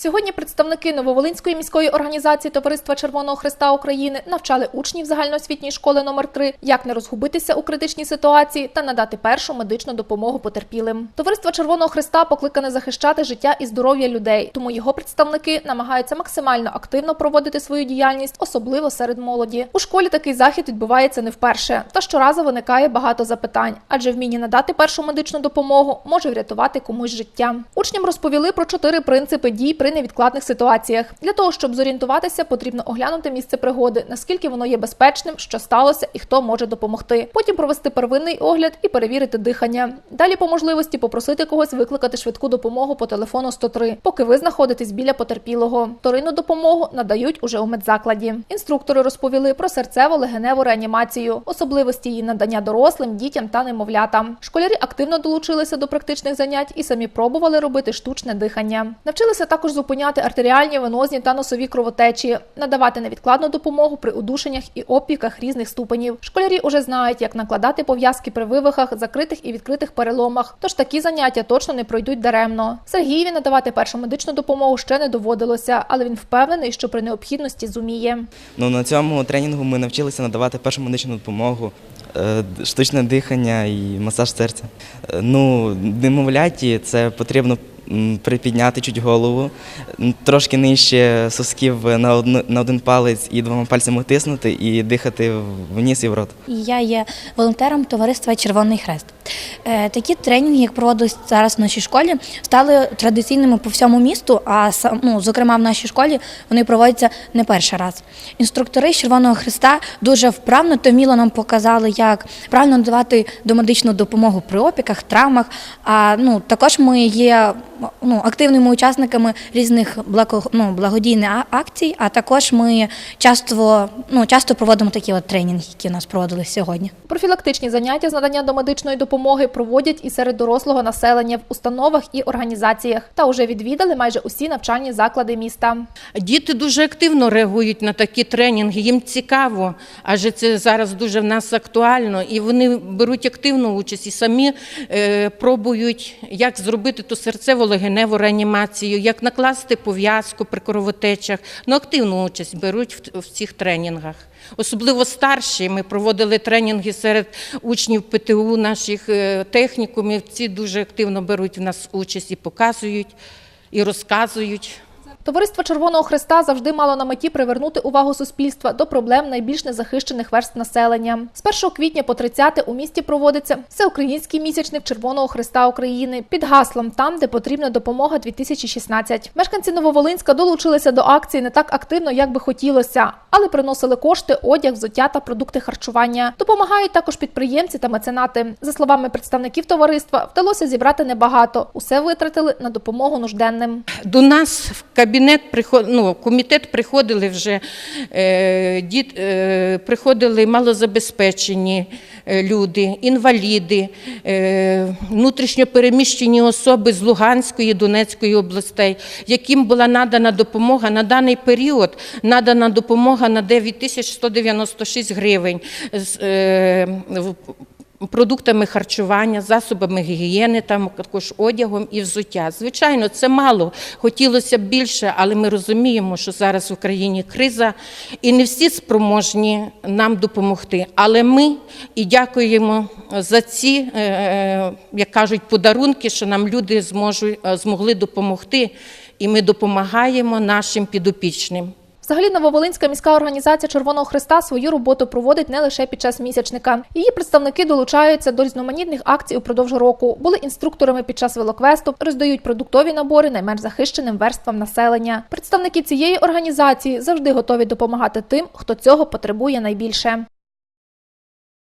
Сьогодні представники Нововолинської міської організації Товариства Червоного Христа України навчали учнів загальноосвітньої школи номер 3 як не розгубитися у критичній ситуації та надати першу медичну допомогу потерпілим. Товариство Червоного Христа покликане захищати життя і здоров'я людей, тому його представники намагаються максимально активно проводити свою діяльність, особливо серед молоді. У школі такий захід відбувається не вперше, та щоразу виникає багато запитань, адже вміння надати першу медичну допомогу може врятувати комусь життя. Учням розповіли про чотири принципи дій при невідкладних ситуаціях. Для того щоб зорієнтуватися, потрібно оглянути місце пригоди, наскільки воно є безпечним, що сталося і хто може допомогти. Потім провести первинний огляд і перевірити дихання. Далі, по можливості, попросити когось викликати швидку допомогу по телефону 103, поки ви знаходитесь біля потерпілого. Вторинну допомогу надають уже у медзакладі. Інструктори розповіли про серцево-легеневу реанімацію, особливості її надання дорослим, дітям та немовлятам. Школярі активно долучилися до практичних занять і самі пробували робити штучне дихання. Навчилися також зупиняти артеріальні, венозні та носові кровотечі, надавати невідкладну допомогу при удушеннях і опіках різних ступенів. Школярі уже знають, як накладати пов'язки при вивихах, закритих і відкритих переломах. Тож такі заняття точно не пройдуть даремно. Сергієві надавати першу медичну допомогу ще не доводилося, але він впевнений, що при необхідності зуміє. Ну, на цьому тренінгу ми навчилися надавати першу медичну допомогу, е, штучне дихання і масаж серця. Е, Ну, немовляті це потрібно припідняти чуть голову, трошки нижче сосків на, одну, на один палець і двома пальцями тиснути і дихати в ніс і в рот. Я є волонтером товариства Червоний Хрест. Е, Такі тренінги, як проводились зараз в нашій школі, стали традиційними по всьому місту. А ну, зокрема в нашій школі вони проводяться не перший раз. Інструктори Червоного Хреста дуже вправно та вміло нам показали, як правильно надавати домедичну допомогу при опіках, травмах. А ну також ми є ну, активними учасниками різних благо, ну, благодійних акцій. А також ми часто, ну, часто проводимо такі от тренінги, які у нас проводили сьогодні. Профілактичні заняття з надання домедичної допомоги проводять і серед дорослого населення в установах і організаціях. Та уже відвідали майже усі навчальні заклади міста. Діти дуже активно реагують на такі тренінги. Їм цікаво, адже це зараз дуже в нас актуально, і вони беруть активну участь і самі е, пробують, як зробити ту серцево-легеневу реанімацію, як накласти пов'язку при кровотечах. Ну, активну участь беруть в, в цих тренінгах. Особливо старші. Ми проводили тренінги серед учнів ПТУ, наших е, технікумів. Ці дуже активно беруть в нас участь і показують, і розказують. Товариство Червоного Христа завжди мало на меті привернути увагу суспільства до проблем найбільш незахищених верст населення. З 1 квітня по 30 у місті проводиться всеукраїнський місячник Червоного Христа України під гаслом там, де потрібна допомога 2016. Мешканці Нововолинська долучилися до акції не так активно, як би хотілося, але приносили кошти, одяг, взуття та продукти харчування. Допомагають також підприємці та меценати. За словами представників товариства, вдалося зібрати небагато. Усе витратили на допомогу нужденним. До нас в кабінет ну, комітет приходили вже е, діт, е, приходили малозабезпечені е, люди, інваліди, внутрішньо переміщені особи з Луганської, Донецької областей, яким була надана допомога на даний період. Надана допомога на 9196 гривень. Продуктами харчування, засобами гігієни, там також одягом і взуття. Звичайно, це мало. Хотілося б більше, але ми розуміємо, що зараз в Україні криза, і не всі спроможні нам допомогти. Але ми і дякуємо за ці, е, е, як кажуть, подарунки, що нам люди зможуть е, змогли допомогти, і ми допомагаємо нашим підопічним. Взагалі, Нововолинська міська організація Червоного Христа свою роботу проводить не лише під час місячника. Її представники долучаються до різноманітних акцій упродовж року. Були інструкторами під час велоквесту, роздають продуктові набори найменш захищеним верствам населення. Представники цієї організації завжди готові допомагати тим, хто цього потребує найбільше.